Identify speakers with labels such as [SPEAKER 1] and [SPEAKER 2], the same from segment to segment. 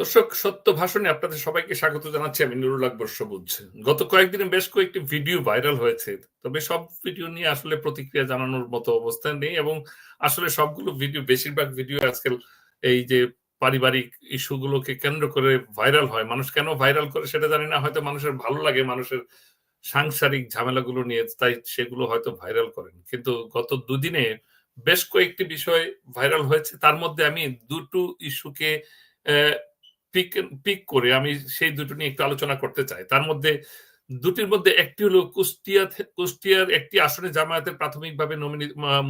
[SPEAKER 1] দর্শক, সত্য ভাষণে আপনাদের সবাইকে স্বাগত জানাচ্ছি। আমি নুরুল আকবর সবুজ। গত কয়েকদিনে বেশ কয়েকটি ভিডিও ভাইরাল হয়েছে। তবে সব ভিডিও নিয়ে আসলে প্রতিক্রিয়া জানানোর মতো অবস্থা নেই এবং আসলে সবগুলো ভিডিও, বেশিরভাগ ভিডিও আজকাল এই যে পারিবারিক ইস্যুগুলোকে কেন্দ্র করে ভাইরাল হয়। মানুষ কেন ভাইরাল করে সেটা জানি না। হয়তো মানুষের ভালো লাগে মানুষের সাংসারিক ঝামেলাগুলো নিয়ে, তাই সেগুলো হয়তো ভাইরাল করেন। কিন্তু গত দুদিনে বেশ কয়েকটি বিষয় ভাইরাল হয়েছে। তার মধ্যে আমি দুটো ইস্যুকে পিক পিক করে আমি সেই দুটো নিয়ে একটু আলোচনা করতে চাই। তার মধ্যে দুটির মধ্যে একটি হলো কুষ্টিয়া কুষ্টিয়ার একটি আসনে জামায়াতের প্রাথমিকভাবে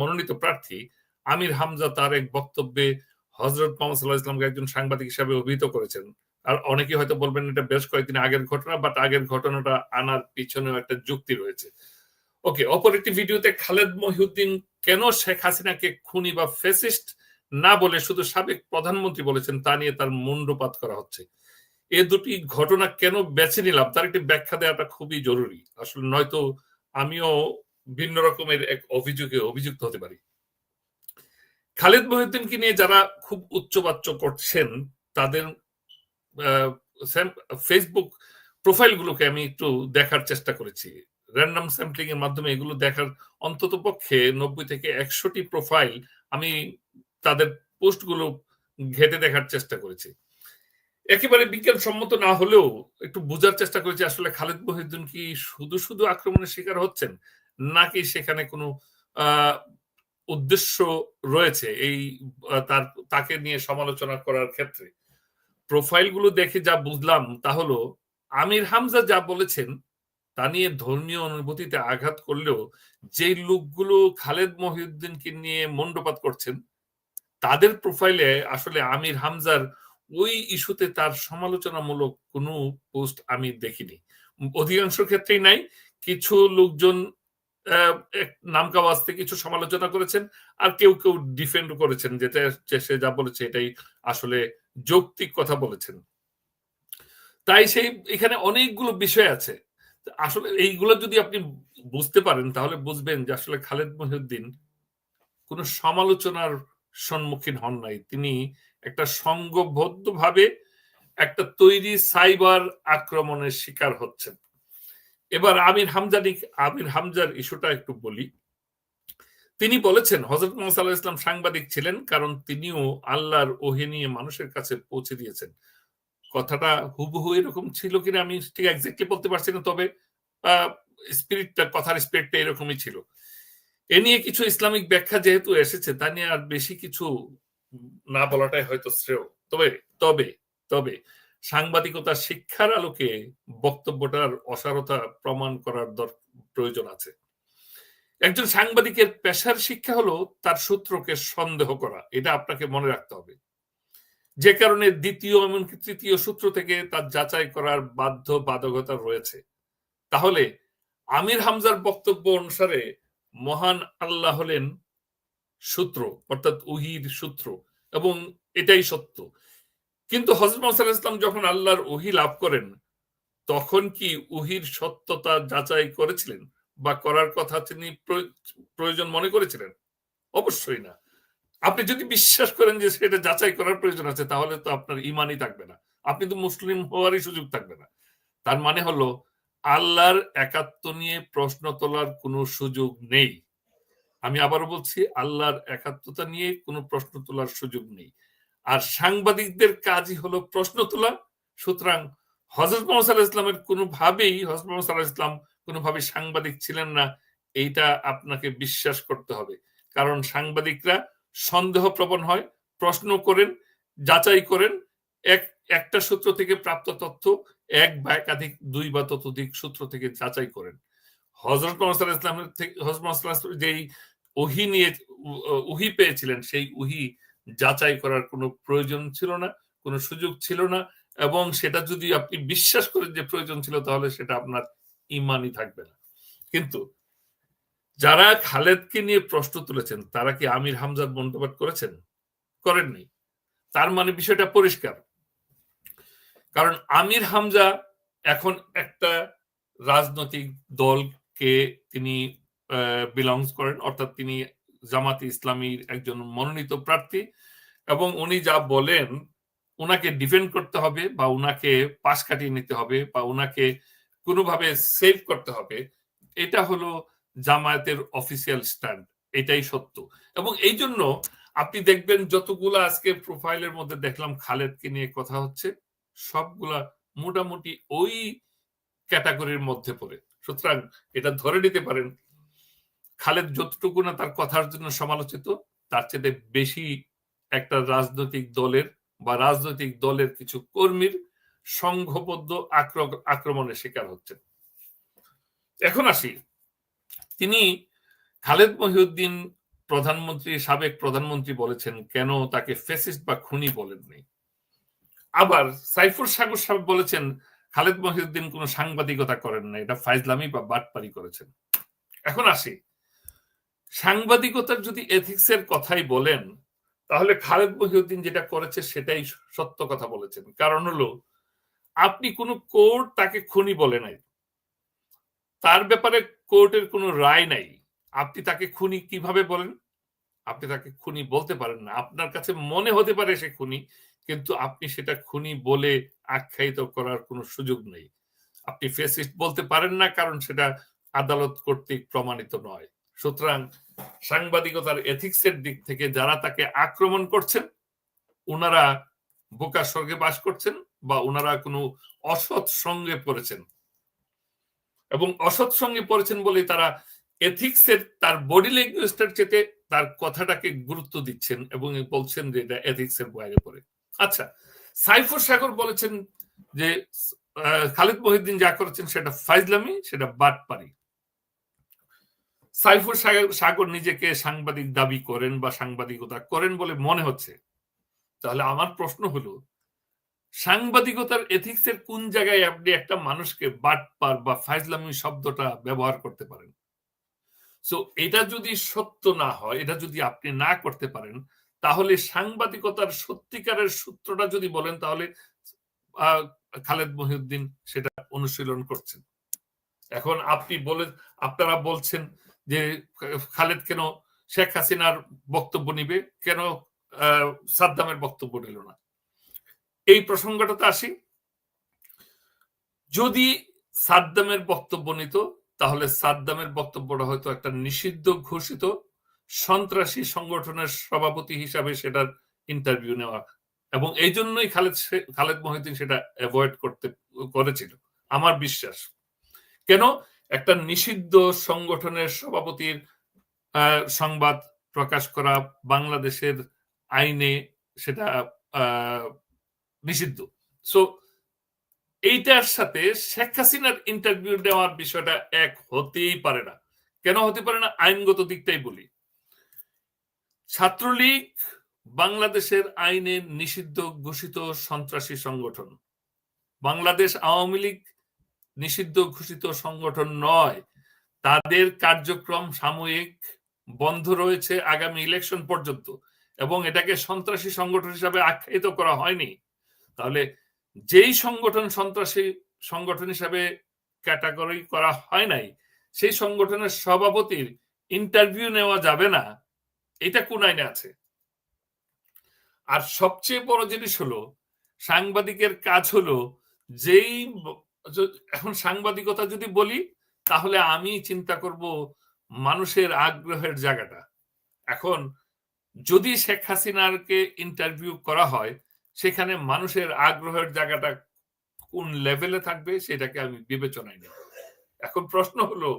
[SPEAKER 1] মনোনীত প্রার্থী আমির হামজা তার এক বক্তব্যে হজরত মোহাম্মদ ইসলামকে একজন সাংবাদিক হিসাবে অভিহিত করেছেন। আর অনেকে হয়তো বলবেন এটা বেশ কয়েকদিন আগের ঘটনা বাট আগের ঘটনাটা আনার পিছনেও একটা যুক্তি রয়েছে। ওকে অপর একটি ভিডিওতে খালেদ মহিউদ্দিন কেন শেখ হাসিনাকে খুনি বা ফেসিস্ট না বলে শুধু সাবেক প্রধানমন্ত্রী বলেছেন, তা নিয়ে তার মুন্ডপাত করা হচ্ছে। এ দুটি ঘটনা কেন বেছে নিলাম, তার একটি ব্যাখ্যা দেওয়াটা খুবই জরুরি। আসলে নয়তো আমিও ভিন্ন রকমের এক অভিযোগে অভিযুক্ত হতে পারি। খালেদ মহিউদ্দিনকে নিয়ে যারা খুব উচ্চবাচ্য করছেন, তাদের ফেসবুক প্রোফাইলগুলোকে আমি একটু দেখার চেষ্টা করেছি। র্যান্ডাম স্যাম্পলিং এর মাধ্যমে এগুলো দেখার অন্তত পক্ষে নব্বই থেকে একশোটি প্রোফাইল আমি তাদের পোস্টগুলো ঘেটে দেখার চেষ্টা করেছি। একেবারে বিজ্ঞানসম্মত না হলেও একটু বোঝার চেষ্টা করেছি, আসলে খালেদ মহিউদ্দিন কি শুধু শুধু আক্রমণের শিকার হচ্ছেন, নাকি সেখানে কোনো উদ্দেশ্য রয়েছে এই তার, তাকে নিয়ে সমালোচনা করার ক্ষেত্রে? প্রোফাইলগুলো দেখে যা বুঝলাম তা হলো, আমির হামজা যা বলেছেন তা নিয়ে ধর্মীয় অনুভূতিতে আঘাত করলেও যে লোকগুলো খালেদ মহিউদ্দিনকে নিয়ে মন্ডপাত করছেন তাদের প্রোফাইলে আসলে আমির হামজার ওই ইস্যুতে তার সমালোচনামূলক কোনো পোস্ট আমি দেখিনি। অধিকাংশ ক্ষেত্রেই নাই। কিছু লোকজন নামকা বাস্তে কিছু সমালোচনা করেছেন আর কেউ কেউ ডিফেন্ড করেছেন যেটা সে যা বলেছে এটাই আসলে যৌক্তিক কথা বলেছেন। তাই সেই, এখানে অনেকগুলো বিষয় আছে। আসলে এইগুলো যদি আপনি বুঝতে পারেন তাহলে বুঝবেন যে আসলে খালেদ মহিউদ্দিন কোন সমালোচনার সম্মুখীন হন নাই। তিনি একটা সংঘবদ্ধভাবে একটা তৈরি সাইবার আক্রমণের শিকার হচ্ছেন। এবার আমির হামজানি, আমির হামজার ইস্যুটা একটু বলি। তিনি বলেছেন হজরত মোহাম্মদ ইসলাম সাংবাদিক ছিলেন, কারণ তিনিও আল্লাহর ওহে নিয়ে মানুষের কাছে পৌঁছে দিয়েছেন। কথাটা হুবহু এরকম ছিল কিনা আমি ঠিক একজাক্টলি বলতে পারছি না, তবে স্পিরিটটা কথার স্পিরিটটা এরকমই ছিল। এ নিয়ে কিছু ইসলামিক ব্যাখ্যা যেহেতু এসেছে, তা নিয়ে আর বেশি কিছু না বলাটাই হয়তো শ্রেয়। তবে তবে তবে, সাংবাদিকতা শিক্ষার আলোকে বক্তব্যটার অসারতা প্রমাণ করার প্রয়োজন আছে। একজন সাংবাদিকের পেশার শিক্ষা হলো তার সূত্রকে সন্দেহ করা, এটা আপনাকে মনে রাখতে হবে। যে কারণে দ্বিতীয় এমনকি তৃতীয় সূত্র থেকে তার যাচাই করার বাধ্য বাধকতা রয়েছে। তাহলে আমির হামজার বক্তব্য অনুসারে মহান আল্লাহ হলেন সূত্র, অর্থাৎ উহির সূত্র, এবং এটাই সত্য। কিন্তু হজরত ইসলাম যখন আল্লাহর ওহি লাভ করেন, তখন কি উহির সত্যতা যাচাই করেছিলেন বা করার কথা তিনি প্রয়োজন মনে করেছিলেন? অবশ্যই না। আপনি যদি বিশ্বাস করেন যে সেটা যাচাই করার প্রয়োজন আছে, তাহলে তো আপনার ইমানই থাকবে না। আপনি তো মুসলিম হওয়ারই সুযোগ থাকবে না। তার মানে হলো আল্লাহর একাত্ম নিয়ে প্রশ্ন তোলার কোনো সুযোগ নেই। আমি আবার বলছি, আল্লাহর একাত্মতা নিয়ে কোনো প্রশ্ন তোলার সুযোগ নেই। আর সাংবাদিকদের কাজই হলো প্রশ্ন তোলা। সুতরাং হজরত মোহাম্মদ ইসলামের কোনোভাবেই হজরত মোহাম্মদ ইসলাম কোনোভাবে সাংবাদিক ছিলেন না, এইটা আপনাকে বিশ্বাস করতে হবে। কারণ সাংবাদিকরা সন্দেহ প্রবণ হয়, প্রশ্ন করেন, যাচাই করেন, এক, একটা সূত্র থেকে প্রাপ্ত তথ্য এক বা একাধিক, দুই বা ততোধিক সূত্র থেকে যাচাই করেন। হজরত মোহাম্মদ ইসলামের থেকে, হজরত যেই উহি নিয়ে উহি পেয়েছিলেন, সেই উহি যাচাই করার কোনো প্রয়োজন ছিল না, কোনো সুযোগ ছিল না, এবং সেটা যদি আপনি বিশ্বাস করেন যে প্রয়োজন ছিল, তাহলে সেটা আপনার ইমানই থাকবে না। কিন্তু যারা খালেদকে নিয়ে প্রশ্ন তুলেছেন, তারা কি আমির হামজাদ মন্তব্য করেছেন? করেননি। তার মানে বিষয়টা পরিষ্কার। কারণ আমির হামজা এখন একটা রাজনৈতিক দলকে তিনি বিলংস করেন, অর্থাৎ তিনি জামাতে ইসলামীর একজন মনোনীত প্রার্থী এবং উনি যা বলেন ওনাকে ডিফেন্ড করতে হবে বা ওনাকে পাশ কাটিয়ে নিতে হবে বা ওনাকে কোনোভাবে সেভ করতে হবে, এটা হলো জামায়াতের অফিসিয়াল স্ট্যান্ড এটাই সত্য। এবং এই জন্য আপনি দেখবেন যতগুলো আজকে প্রোফাইলের মধ্যে দেখলাম খালেদকে নিয়ে কথা হচ্ছে সবগুলা মোটামুটি ওই ক্যাটাগরির মধ্যে পড়ে। সুতরাং এটা ধরে নিতে পারেন, খালেদ যতটুকু না তার কথার জন্য সমালোচিত, তার চেয়ে বেশি একটা রাজনৈতিক দলের বা রাজনৈতিক দলের কিছু কর্মীর সংঘবদ্ধ আক্রমণের শিকার হচ্ছেন। এখন আসি, তিনি খালেদ মহিউদ্দিন প্রধানমন্ত্রী, সাবেক প্রধানমন্ত্রী বলেছেন, কেন তাকে ফেসিস্ট বা খুনি বলেননি? আবার সাইফুর সাগর সাহেব বলেছেন, খালেদ মহিউদ্দিন কোন সাংবাদিকতা করেন না, এটা ফাইজলামি বা বাটপারি করেছেন। এখন আসি। সাংবাদিকতার যদি এথিক্সের কথাই বলেন, তাহলে খালেদ মহিউদ্দিন যেটা করেছে সেটাই সত্য কথা বলেছেন। কারণ হলো, আপনি কোনো কোর্ট তাকে খুনি বলে নাই। তার ব্যাপারে কোর্টের কোনো রায় নাই। আপনি তাকে খুনি কীভাবে বলেন? আপনি তাকে খুনি বলতে পারেন না। আপনার কাছে মনে হতে পারে সে খুনি। কিন্তু আপনি সেটা খুনি বলে আখ্যায়িত করার কোনো সুযোগ নেই। আপনি ফেসিস্ট বলতে পারেন না, কারণ সেটা আদালত কর্তৃক প্রমাণিত নয়। সুতরাং সাংবাদিকতার এথিক্সের দিক থেকে যারা তাকে আক্রমণ করছেন ওনারা বোকা স্বর্গে বাস করছেন বা ওনারা কোনো অসৎ সঙ্গে পড়েছেন। এবং অসৎ সঙ্গে পড়েছেন বলে তারা এথিক্সের, তার বডি ল্যাঙ্গুয়েজটার চেতে তার কথাটাকে গুরুত্ব দিচ্ছেন এবং বলছেন যে এটা এথিক্সের বাইরে পড়ে। আচ্ছা সাইফুর সাগর বলেছেন যে খালিদ মহিদ্দিন যা করেছেন সেটা ফাইজলামি, সেটা বাটপারি। সাইফুর সাগর নিজেকে সাংবাদিক দাবি করেন বা সাংবাদিকতা করেন বলে মনে হচ্ছে। তাহলে আমার প্রশ্ন হলো, সাংবাদিকতার এথিক্সের কোন জায়গায় আপনি একটা মানুষকে বাটপার বা ফাইজলামি শব্দটা ব্যবহার করতে পারেন? সো এটা যদি সত্য না হয়, এটা যদি আপনি না করতে পারেন তাহলে সাংবাদিকতার সত্যিকারের সূত্রটা যদি বলেন, তাহলে খালেদ মহিউদ্দিন সেটা অনুশীলন করছেন। এখন আপনি বলে, আপনারা বলছেন যে, খালেদ কেন শেখ হাসিনার বক্তব্য নিবে? কেন সাদ্দামের বক্তব্য নিল না? এই প্রসঙ্গটাতে আসি। যদি সাদ্দামের বক্তব্য নিত, তাহলে সাদ্দামের বক্তব্যটা হয়তো একটা নিষিদ্ধ ঘোষিত সন্ত্রাসী সংগঠনের সভাপতি হিসাবে সেটার ইন্টারভিউ নেওয়া এবং এই জন্যই খালেদ খালেদ মহিউদ্দিন সেটা অ্যাভয়েড করতে, করেছিল, আমার বিশ্বাস। কেন? একটা নিষিদ্ধ সংগঠনের সভাপতির সংবাদ প্রকাশ করা বাংলাদেশের আইনে সেটা নিষিদ্ধ। সো এইটার সাথে শেখ হাসিনার ইন্টারভিউ দেওয়ার বিষয়টা এক হতেই পারে না। কেন হতে পারে না? আইনগত দিকটাই বলি। ছাত্রলীগ বাংলাদেশের আইনে নিষিদ্ধ ঘোষিত সন্ত্রাসী সংগঠন। বাংলাদেশ আওয়ামী লীগ নিষিদ্ধ ঘোষিত সংগঠন নয়। তাদের কার্যক্রম সাময়িক বন্ধ রয়েছে আগামী ইলেকশন পর্যন্ত এবং এটাকে সন্ত্রাসী সংগঠন হিসাবে আখ্যায়িত করা হয়নি। তাহলে যেই সংগঠন সন্ত্রাসী সংগঠন হিসাবে ক্যাটাগরি করা হয় নাই, সেই সংগঠনের সভাপতির ইন্টারভিউ নেওয়া যাবে না। এটা কোন আইনে আছে। আর সবচেয়ে বড় জিনিস হলো, সাংবাদিকের কাজ হলো যেই এখন সাংবাদিকতা যদি বলি, তাহলে আমি চিন্তা করব মানুষের আগ্রহের জায়গাটা। এখন যদি শেখ হাসিনারকে ইন্টারভিউ করা হয়, সেখানে মানুষের আগ্রহের জায়গাটা কোন লেভেলে থাকবে, সেটাকে আমি বিবেচনায় নেব। এখন প্রশ্ন হলো,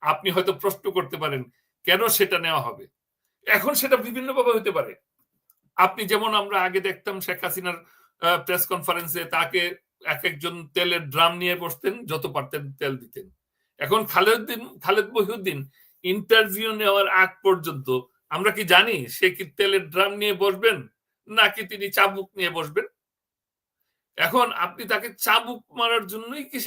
[SPEAKER 1] আপনি হয়তো প্রশ্ন করতে পারেন, কেন সেটা নেওয়া হবে? এখন সেটা বিভিন্নভাবে হতে পারে। আপনি যেমন আমরা আগে দেখতাম শেখ হাসিনার প্রেস কনফারেন্সে তাকে এক একজন তেলের ড্রাম নিয়ে বসতেন, যত পারতেন তেল দিতেন। এখন খালেদুদ্দিন, খালেদ মহিউদ্দিন ইন্টারভিউ নেওয়ার আগ পর্যন্ত আমরা কি জানি সে কি তেলের ড্রাম নিয়ে বসবেন, নাকি তিনি চাবুক নিয়ে বসবেন? এখন আপনি তাকে চাবুক মারার জন্যই কি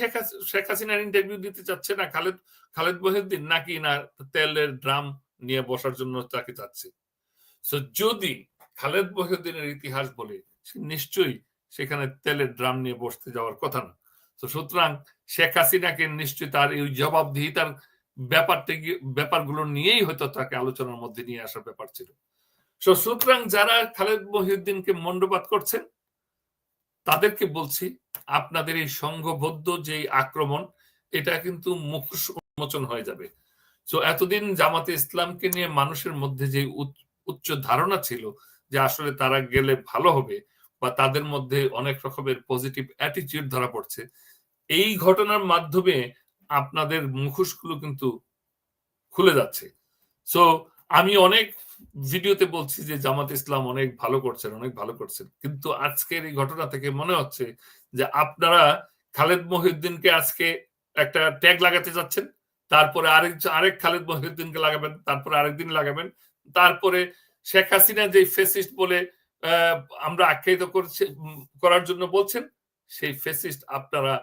[SPEAKER 1] শেখ হাসিনার ইন্টারভিউ দিতে চাচ্ছে না খালেদ খালেদ মহিউদ্দিন, নাকি না তেলের ড্রাম নিয়ে বসার জন্য তাকে চাচ্ছে যদি খালেদ মহিউদ্দিনের ইতিহাস বলে, সে নিশ্চয়ই সেখানে তেলের ড্রাম নিয়ে বসতে যাওয়ার কথা না। তো সুতরাং শেখ হাসিনাকে নিশ্চয়ই তার এই জবাবদিহিতার ব্যাপারটা ব্যাপারগুলো নিয়েই হয়তো তাকে আলোচনার মধ্যে নিয়ে আসার ব্যাপার ছিল। তো সুতরাং যারা খালেদ মহিউদ্দিনকে মন্ডপাত করছেন, তাদেরকে বলছি, আপনাদের এই সংঘবদ্ধ যে আক্রমণ, এটা কিন্তু মুখোশ উন্মোচন হয়ে যাবে। তো এতদিন জামাতে ইসলামকে নিয়ে মানুষের মধ্যে যে উচ্চ ধারণা ছিল যে আসলে তারা গেলে ভালো হবে বা তাদের মধ্যে অনেক রকমের পজিটিভ অ্যাটিটিউড ধরা পড়ছে, এই ঘটনার মাধ্যমে আপনাদের মুখোশগুলো কিন্তু খুলে যাচ্ছে। সো আমি অনেক ভিডিওতে বলছি যে জামাত ইসলাম অনেক ভালো করছেন, অনেক ভালো করছেন। কিন্তু আজকের এই ঘটনা থেকে মনে হচ্ছে যে আপনারা খালেদ মহিউদ্দিনকে আজকে একটা ট্যাগ লাগাতে যাচ্ছেন। তারপরে আরেক আরেক খালেদ মহিউদ্দিনকে লাগাবেন, তারপরে আরেকদিন লাগাবেন। তারপরে শেখ হাসিনা যে ফেসিস্ট বলে আমরা আখ্যায়িত করছে করার জন্য বলছেন, সেই ফেসিস্ট আপনারা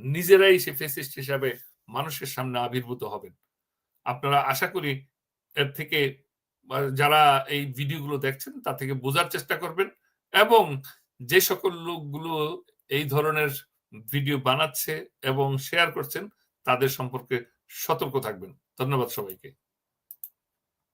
[SPEAKER 1] নিজেরাই সেই ফেসিস্ট হিসাবে মানুষের সামনে আবির্ভূত হবেন। আপনারা আশা করি এর থেকে যারা এই ভিডিওগুলো দেখছেন, তা থেকে বোঝার চেষ্টা করবেন এবং যে সকল লোকগুলো এই ধরনের ভিডিও বানাচ্ছে এবং শেয়ার করছেন, তাদের সম্পর্কে সতর্ক থাকবেন। ধন্যবাদ সবাইকে।